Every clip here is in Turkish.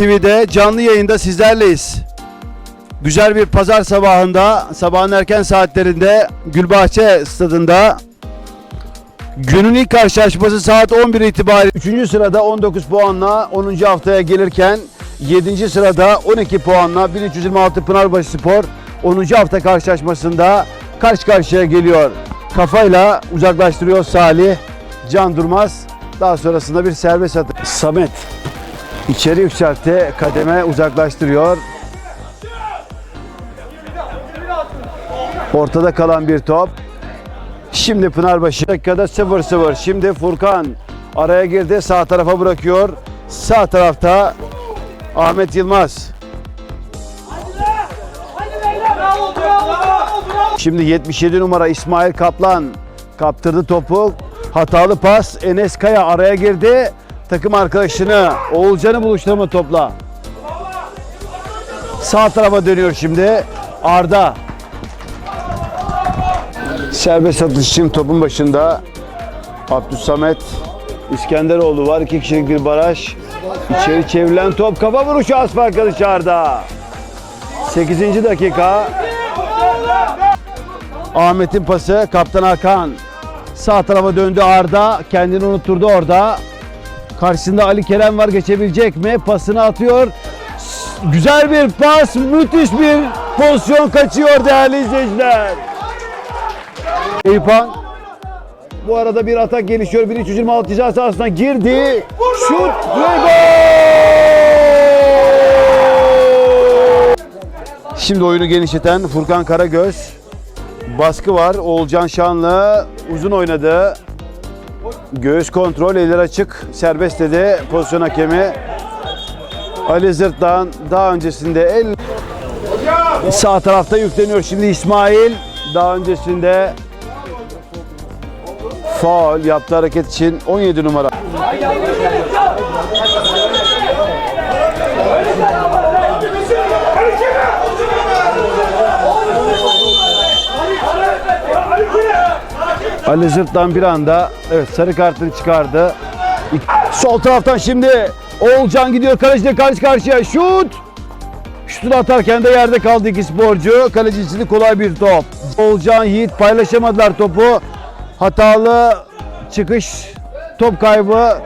TV'de canlı yayında sizlerleyiz. Güzel bir pazar sabahında, sabahın erken saatlerinde Gülbahçe stadında günün ilk karşılaşması saat 11 itibariyle 3. sırada 19 puanla 10. haftaya gelirken 7. sırada 12 puanla 1326 Pınarbaşı Spor 10. hafta karşılaşmasında karşı karşıya geliyor. Kafayla uzaklaştırıyor Salih Can Durmaz. Daha sonrasında bir serbest atış. Samet içeri yükseltti. Kademe uzaklaştırıyor. Ortada kalan bir top. Şimdi Pınarbaşı dakikada 0-0. Şimdi Furkan araya girdi. Sağ tarafa bırakıyor. Sağ tarafta Ahmet Yılmaz. Şimdi 77 numara İsmail Kaplan kaptırdı topu. Hatalı pas. Enes Kaya araya girdi. Takım arkadaşını Oğulcan'ı buluşturma topla. Sağ tarafa dönüyor şimdi. Arda. Serbest atış için topun başında. Abdülsamet İskenderoğlu var. İki kişilik bir baraj. İçeri çevrilen top. Kafa vuruşu az farklı dışarıda. 8. dakika. Ahmet'in pası Kaptan Hakan. Sağ tarafa döndü Arda. Kendini unutturdu orada. Karşısında Ali Kerem var geçebilecek mi? Pasını atıyor. Güzel bir pas. Müthiş bir pozisyon kaçıyor değerli izleyiciler. Eyüphan. Bu arada bir atak gelişiyor. 1326 ceza sahasına girdi. Şut ve! Şimdi oyunu genişleten Furkan Karagöz. Baskı var. Oğulcan Şanlı uzun oynadı. Göğüs kontrol, eller açık. Serbest dedi pozisyon hakemi. Ali Zırt'tan daha öncesinde el sağ tarafta yükleniyor. Şimdi İsmail daha öncesinde faul yaptığı hareket için 17 numara. Ali Zırt'tan bir anda evet sarı kartını çıkardı. Sol taraftan şimdi Oğulcan gidiyor kaleciyle karşı karşıya şut. Şutunu atarken de yerde kaldı iki sporcu. Kaleci için kolay bir top. Oğulcan Yiğit paylaşamadılar topu. Hatalı çıkış top kaybı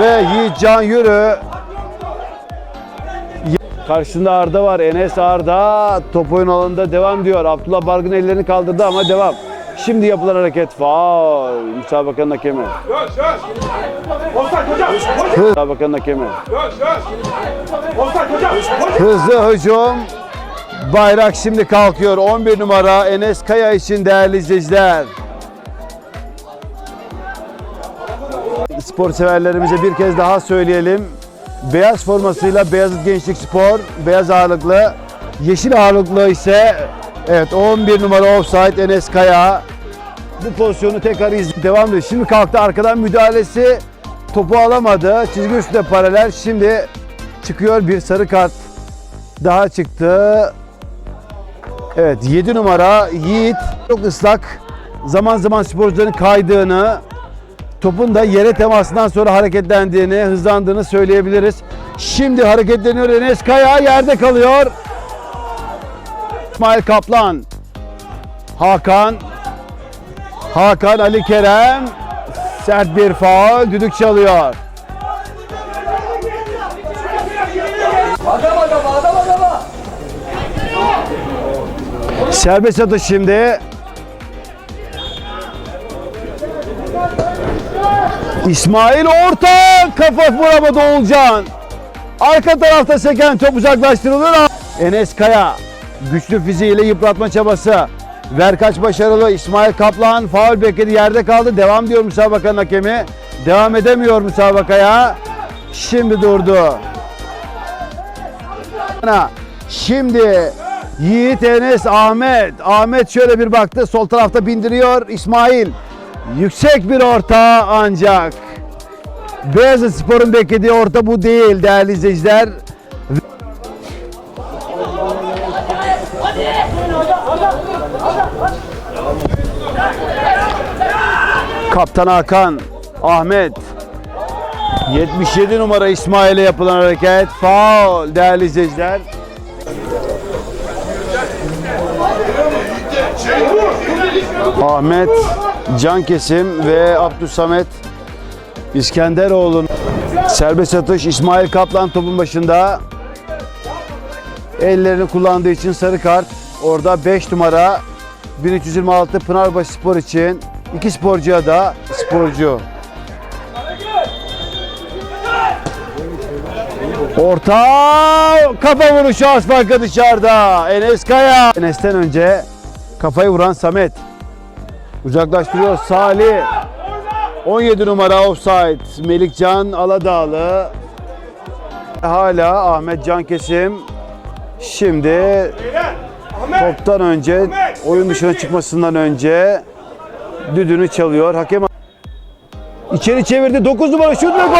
ve Yiğit Can Yürü. Karşısında Arda var. Enes Arda top oyun alanında devam diyor. Abdullah Bargın ellerini kaldırdı ama devam. Şimdi yapılan hareket faul. Müsabakanın hakemi. Müsabakanın hakemi. Hızlı hücum. Bayrak şimdi kalkıyor. 11 numara Enes Kaya için değerli izleyiciler. Spor severlerimize bir kez daha söyleyelim. Beyaz formasıyla Beyazıt Gençlik Spor, beyaz ağırlıklı, yeşil ağırlıklı ise evet 11 numara offside Enes Kaya. Bu pozisyonu tekrar iz devam ediyor. Şimdi kalktı arkadan müdahalesi topu alamadı. Çizgi üstünde paralel. Şimdi çıkıyor bir sarı kart daha çıktı. Evet 7 numara Yiğit çok ıslak. Zaman zaman sporcuların kaydığını, topun da yere temasından sonra hareketlendiğini, hızlandığını söyleyebiliriz. Şimdi hareketleniyor Enes Kaya yerde kalıyor. İsmail Kaplan, Hakan, Hakan Ali Kerem sert bir faul düdük çalıyor. Adam adama, adam adama. Serbest atış şimdi. İsmail orta kafa vuramadı Oğulcan. Arka tarafta seken top uzaklaştırılır. Enes Kaya güçlü fiziğiyle yıpratma çabası. Verkaç başarılı. İsmail Kaplan faul bekledi yerde kaldı. Devam diyor müsabakanın hakemi. Devam edemiyor müsabakaya. Şimdi durdu. Şimdi Yiğit Enes Ahmet. Ahmet şöyle bir baktı. Sol tarafta bindiriyor. İsmail. Yüksek bir orta ancak. Beyazıt Spor'un beklediği orta bu değil değerli izleyiciler. Kaptan Hakan, Ahmet, 77 numara İsmail'e yapılan hareket. Faul değerli izleyiciler. Ahmet Can Kesim ve Abdülsamet İskenderoğlu'nun serbest atış İsmail Kaplan topun başında ellerini kullandığı için sarı kart. Orada 5 numara 1326 Pınarbaşı Spor için iki sporcuya da sporcu. Orta kafa vuruşu az farkı dışarıda. Enes Kaya. Enes'ten önce kafayı vuran Samet. Uzaklaştırıyor Salih. 17 numara offside. Melikcan Aladağlı. Hala Ahmet Can Kesim. Şimdi toptan önce oyun dışına çıkmasından önce düdüğünü çalıyor. Hakem içeri çevirdi. 9 numara şut ve gol!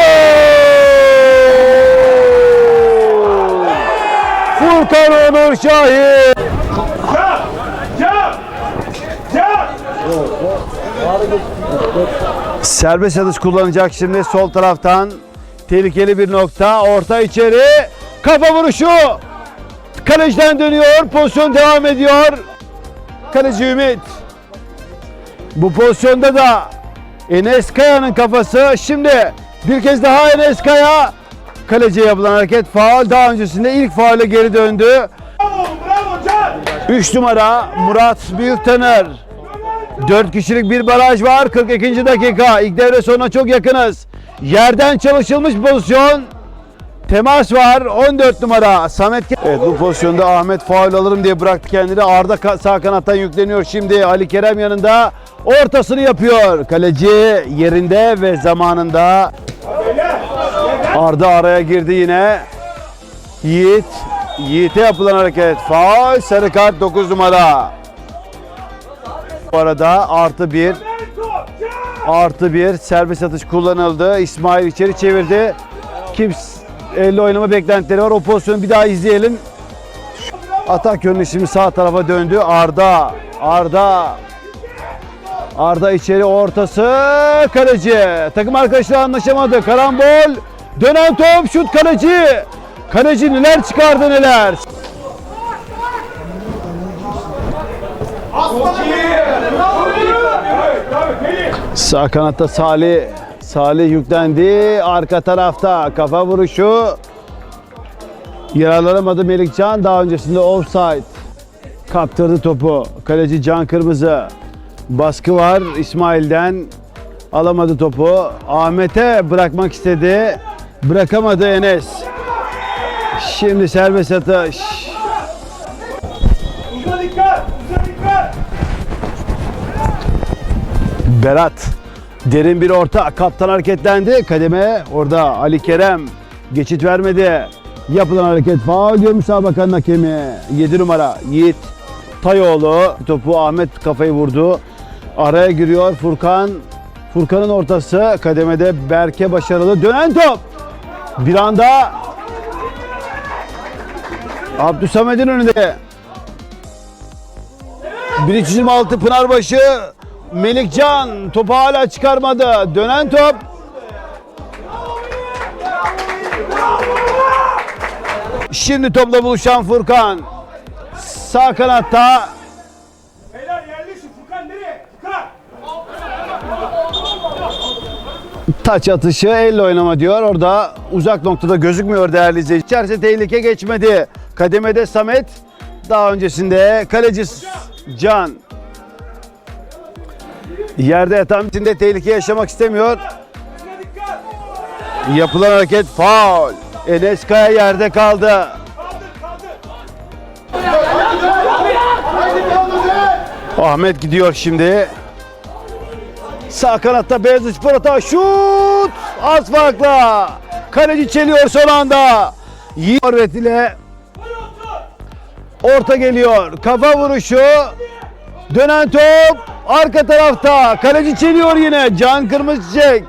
Furkan Onur Şahin. Serbest atış kullanacak şimdi sol taraftan. Tehlikeli bir nokta. Orta içeri. Kafa vuruşu. Kaleciden dönüyor. Pozisyon devam ediyor. Kaleci Ümit. Bu pozisyonda da Enes Kaya'nın kafası. Şimdi bir kez daha Enes Kaya. Kaleciye yapılan hareket faul. Daha öncesinde ilk faule geri döndü. Bravo. Bravo Can. 3 numara Murat Büyüktaner. 4 kişilik bir baraj var. 42. dakika. İlk devre sonuna çok yakınız. Yerden çalışılmış pozisyon. Temas var. 14 numara Samet. Evet bu pozisyonda Ahmet faul alırım diye bıraktı kendini. Arda sağ kanattan yükleniyor şimdi. Ali Kerem yanında ortasını yapıyor. Kaleci yerinde ve zamanında. Arda araya girdi yine. Yiğit. Yiğit'e yapılan hareket. Faul. Sarı kart 9 numara. Bu arada artı bir. Can. Artı bir serbest atış kullanıldı. İsmail içeri çevirdi. Kims elle oynama beklentileri var. O pozisyonu bir daha izleyelim. Atak yönlü şimdi sağ tarafa döndü. Arda. Arda. Arda içeri ortası. Kaleci. Takım arkadaşları anlaşamadı. Karambol. Dönen top. Şut kaleci. Kaleci neler çıkardı neler. Sağ kanatta Salih. Salih yüklendi. Arka tarafta kafa vuruşu. Yararlanamadı Melikcan. Daha öncesinde offside. Kaptırdı topu. Kaleci Can Kırmızı. Baskı var İsmail'den. Alamadı topu. Ahmet'e bırakmak istedi. Bırakamadı Enes. Şimdi serbest atış. Berat derin bir orta. Kaptan hareketlendi. Kademe orada Ali Kerem. Geçit vermedi. Yapılan hareket faul diyor müsabakanın hakemi. 7 numara Yiğit Tayoğlu. Topu Ahmet kafayı vurdu. Araya giriyor Furkan. Furkan'ın ortası. Kademede Berke başarılı. Dönen top. Bir anda Abdülsamet'in önünde. 1326 Pınarbaşı Melikcan topu hala çıkarmadı. Dönen top. Şimdi topla buluşan Furkan. Sağ kanatta taç atışı elle oynama diyor. Orada uzak noktada gözükmüyor değerli izleyici. İçerisi tehlike geçmedi. Kademede Samet. Daha öncesinde kaleci Can. Yerde yatan içinde tehlike yaşamak istemiyor. Yapılan hareket faul. Enes Kaya yerde kaldı. Ahmet gidiyor şimdi. Sağ kanatta Beyazıt Spor hata şut! Az farkla. Kaleci çeliyor son anda. Yiğit ile orta geliyor. Kafa vuruşu. Dönen top Arka tarafta kaleci çeviriyor yine Can Kırmızıçek.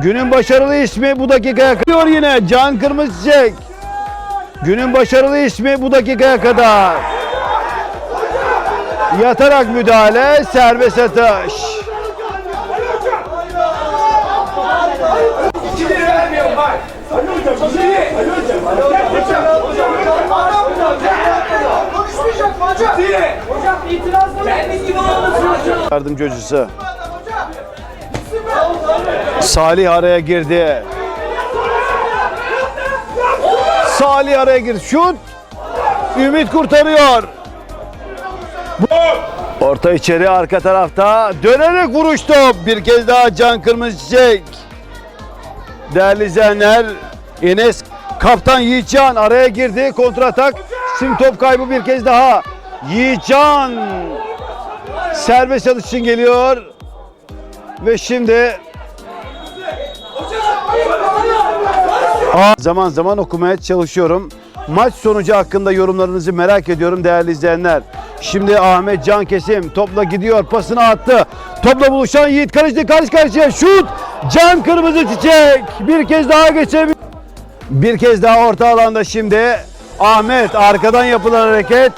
Günün başarılı ismi bu dakikaya kadar. Yine Can Kırmızıçek. Günün başarılı ismi bu dakikaya kadar. Yatarak müdahale serbest atış. Hocam itiraz Yardımcı hocası. Salih araya girdi. Salih araya girdi. Şut. Ümit kurtarıyor. Orta içeri arka tarafta dönerek vuruş top. Bir kez daha Can Kırmızı Çiçek. Değerli izleyenler Enes kaptan Yiğitcan araya girdi. Kontratak. Şimdi top kaybı bir kez daha. Yiğitcan serbest atış için geliyor. Ve şimdi zaman zaman okumaya çalışıyorum. Maç sonucu hakkında yorumlarınızı merak ediyorum değerli izleyenler. Şimdi Ahmet Can Kesim topla gidiyor pasını attı. Topla buluşan Yiğit karıştı karşı karşıya şut. Can Kırmızı Çiçek bir kez daha geçebilir. Bir kez daha orta alanda şimdi Ahmet arkadan yapılan hareket.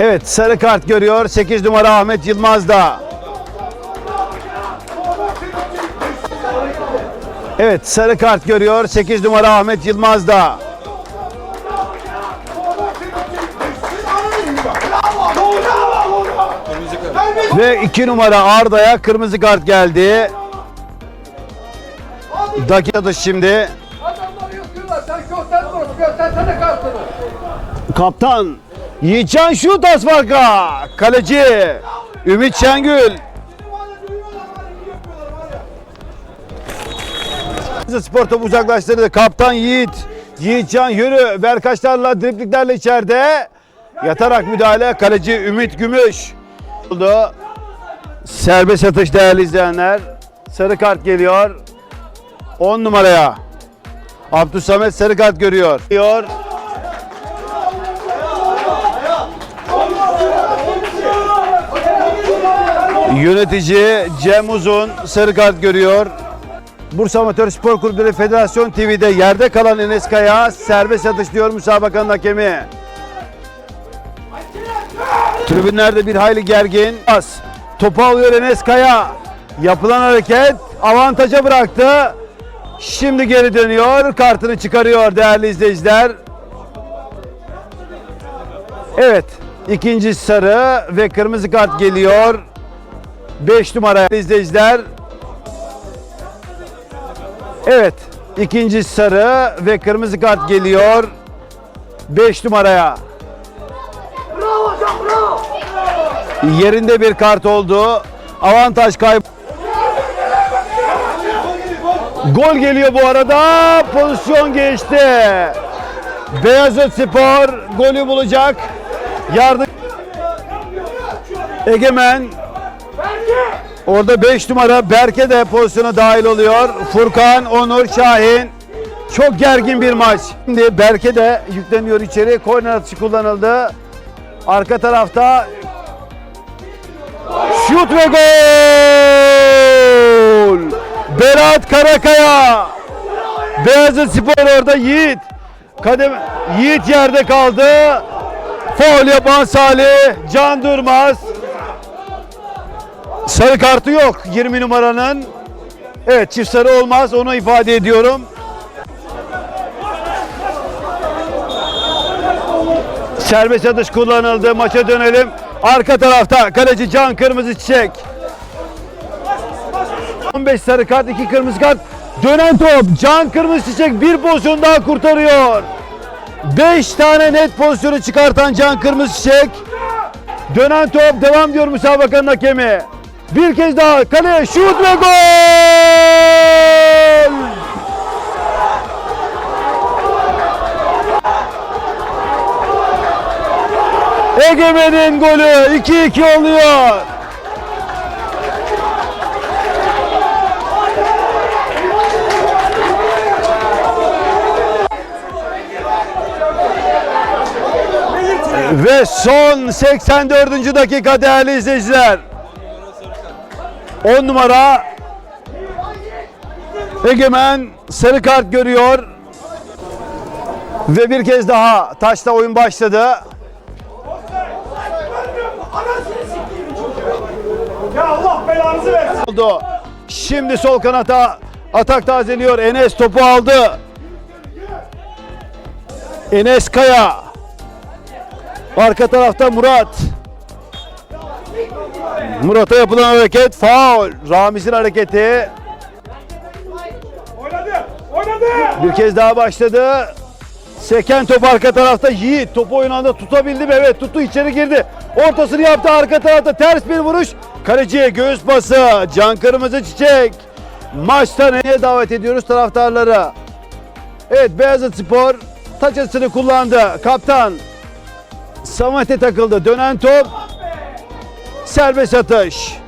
Evet sarı kart görüyor 8 numara Ahmet Yılmaz da. Evet sarı kart görüyor 8 numara Ahmet Yılmaz da. Ve 2 numara Arda'ya kırmızı kart geldi. Dakika şimdi. Göstersene kartını. Kaptan Yiğitcan şut az farka. Kaleci Ümit Şengül. Spor topu uzaklaştırdı. Kaptan Yiğit. Yiğitcan yürü. Verkaçlarla, dripliklerle içeride. Yatarak müdahale. Kaleci Ümit Gümüş. Oldu. Serbest atış değerli izleyenler. Sarı kart geliyor. 10 numaraya. Abdülsamet sarı kart görüyor. Diyor. Yönetici Cem Uzun sarı kart görüyor. Bursa Amatör Spor Kulüpleri Federasyon TV'de yerde kalan Enes Kaya serbest atış diyor müsabakanın hakemi. Tribünlerde bir hayli gergin. Pas. Topu alıyor Enes Kaya. Yapılan hareket avantaja bıraktı. Şimdi geri dönüyor. Kartını çıkarıyor değerli izleyiciler. Evet. ikinci sarı ve kırmızı kart geliyor. 5 numara izleyiciler. Evet. ikinci sarı ve kırmızı kart geliyor. 5 numaraya. Yerinde bir kart oldu. Avantaj kayb. Gol geliyor bu arada. Pozisyon geçti. Beyazıt Spor golü bulacak. Yardım Egemen Orada 5 numara Berke de pozisyona dahil oluyor. Furkan, Onur, Şahin. Çok gergin bir maç. Şimdi Berke de yükleniyor içeri. Korner atışı kullanıldı. Arka tarafta şut ve gol! Berat Karakaya. Beyazıt Spor orada Yiğit. Kadem Yiğit yerde kaldı. Faul yapan Salih Can Durmaz. Sarı kartı yok 20 numaranın. Evet çift sarı olmaz onu ifade ediyorum. Serbest atış kullanıldı. Maça dönelim. Arka tarafta kaleci Can Kırmızı Çiçek. 15 sarı kart, 2 kırmızı kart. Dönen top. Can Kırmızı Çiçek bir pozisyon daha kurtarıyor. 5 tane net pozisyonu çıkartan Can Kırmızı Çiçek. Dönen top devam diyor müsabakanın hakemi. Bir kez daha kaleye şut ve gol! Egemen'in golü 2-2 oluyor. Ve son 84. dakika değerli izleyiciler. 10 numara Egemen sarı kart görüyor. Ve bir kez daha taşla oyun başladı. Ya Allah belanızı versin. oldu. Şimdi sol kanata atak tazeliyor. Enes topu aldı. Enes Kaya. Arka tarafta Murat. Murat'a yapılan hareket faul. Ramiz'in hareketi Oynadı. Oynadı. bir kez daha başladı. Seken top arka tarafta Yiğit topu oyun anda tutabildi mi? Evet tuttu içeri girdi. Ortasını yaptı arka tarafta ters bir vuruş. Kaleciye göğüs pası. Can Kırmızı Çiçek. Maçta neye davet ediyoruz taraftarları? Evet Beyazıt Spor taç açısını kullandı. Kaptan Samet'e takıldı. Dönen top. Serbest atış.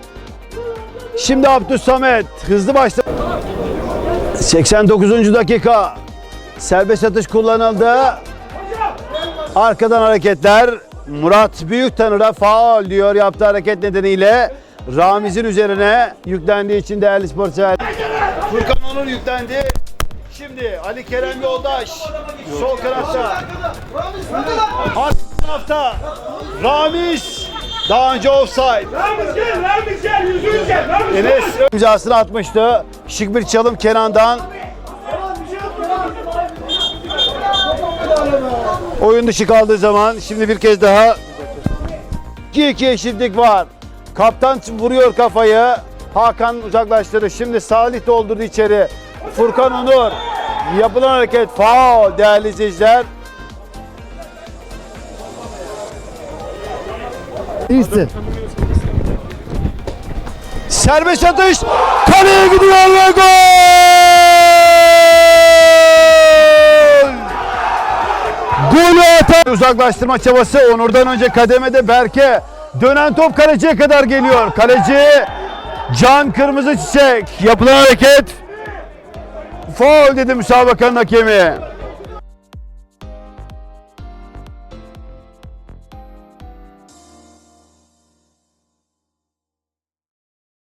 Şimdi Abdus Samet hızlı başladı. 89. dakika. Serbest atış kullanıldı. Arkadan hareketler. Murat Büyüktanır'a faul diyor yaptığı hareket nedeniyle. Ramiz'in üzerine yüklendiği için değerli spor sever. Furkan Onur yüklendi. Şimdi Ali Kerem Yoldaş sol kanatta. Arka tarafta Ramiz daha önce offside. Ramiz gel. Ramiz gel. Yüzünü gel. Ramiz. Enes imzasını atmıştı. Şık bir çalım Kenan'dan. Oyun dışı kaldığı zaman şimdi bir kez daha 2-2 eşitlik var. Kaptan vuruyor kafayı. Hakan uzaklaştırdı. Şimdi Salih doldurdu içeri. Furkan Onur. Yapılan hareket faul değerli izleyiciler. İyisin. Serbest atış. Kaleye gidiyor ve gol! Golü atan uzaklaştırma çabası Onur'dan önce kademede Berke. Dönen top kaleciye kadar geliyor. Kaleci Can Kırmızı Çiçek. Yapılan hareket. Faul dedi müsabakanın hakemi.